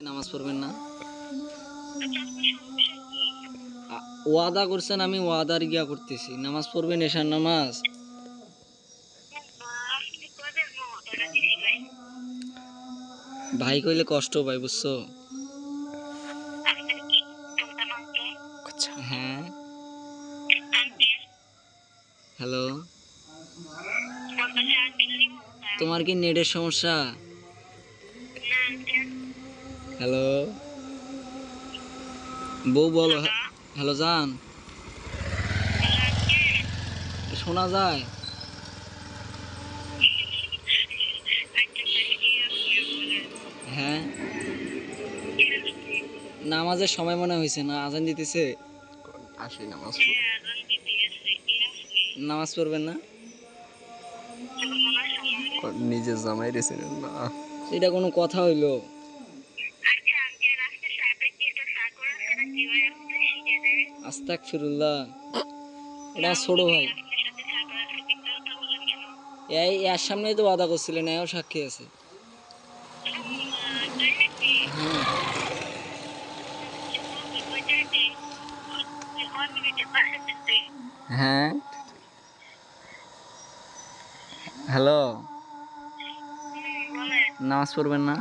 নামাজ পড়বেন না? ওয়াদা করছেন, আমি ওয়াদার গিয়া করতেছি। নামাজ পড়বেন, এশার নামাজ? ভাই কইলে কষ্ট ভাই বুঝছ? হ্যাঁ? হ্যালো? তোমার কি নেটের সমস্যা? হ্যালো। বউ বলো হ্যালো। জান। শোনা যায়? হ্যাঁ। নামাজের সময় মনে হয়েছে না? আজান দিতেছে? আসি নামাজ নামাজ পড়বেন না? পড়- নিজে জামাই রেছেন না। এটা কোনো কথা হইল? আস্তাক ফিরুল্লাহ এটা ছোট ভাই। এই, এর সামনেই তো ওয়াদা করছিলেন, এও সাক্ষী আছে। হ্যাঁ। হ্যালো। নামাজ পড়বেন না?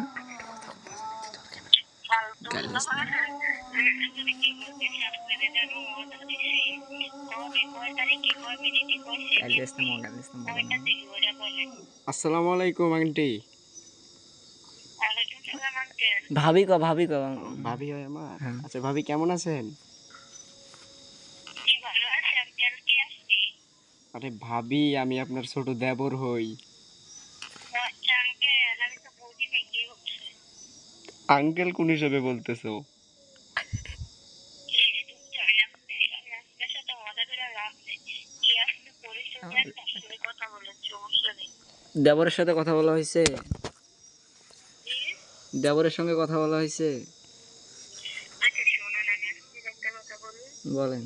আসসালামু আলাইকুম আন্টি। ভাবি ক ভাবি ক। ভাবি হয় আমার? হ্যাঁ। আচ্ছা ভাবি কেমন আছেন? আরে ভাবি আমি আপনার ছোট দেবর হই। আঙ্কেল কোন হিসেবে বলতেছো? দেবরের সাথে কথা বলা হয়েছে? দেবরের সঙ্গে কথা বলা হয়েছে? বলেন।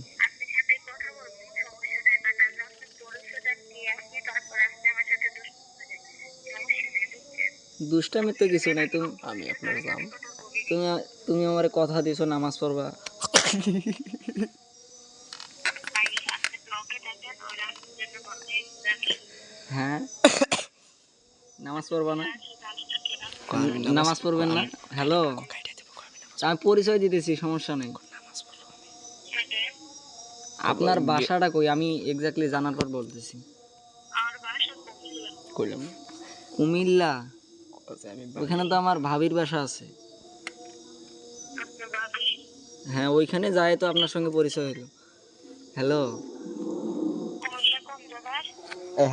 দুষ্টামি তো কিছু নাই, তুমি আমি আপনার তুমি তুমি আমার কথা দিছো, নামাজ পড়বা। হ্যাঁ। নামাজ পড়বা না? নামাজ পড়বেন না? হ্যালো? আমি পরিচয় দিতেছি সমস্যা নেই। আপনার বাসাটা কই? আমি এক্স্যাক্টলি জানার পর বলতেছি। কুমিল্লা? আচ্ছা ওইখানে তো আমার ভাবির বাসা আছে। হ্যাঁ ওইখানে যায় তো আপনার সঙ্গে পরিচয় হলো। হ্যালো?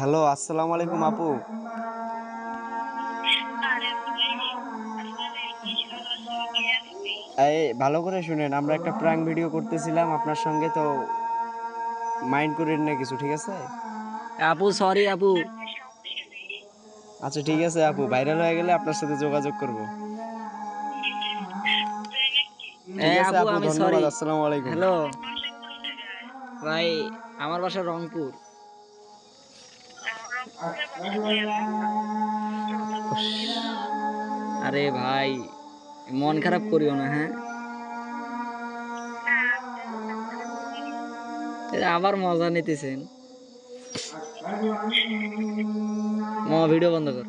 হ্যালো আসসালামু আলাইকুম আপু। এই ভালো করে শুনেন আমরা একটা প্রাঙ্ক ভিডিও করতেছিলাম আপনার সঙ্গে তো মাইন্ড করেন না কিছু ঠিক আছে? আপু সরি আপু। আচ্ছা ঠিক আছে আপু ভাইরাল হয়ে গেলে আপনার সাথে যোগাযোগ করব। আপু আমি সরি আসসালামু আলাইকুম। হ্যালো। ভাই আমার বাসা রংপুর। আরে ভাই মন খারাপ করিও না হ্যাঁ? আবার মজা নিতেছেন। মা ভিডিও বন্ধ কর।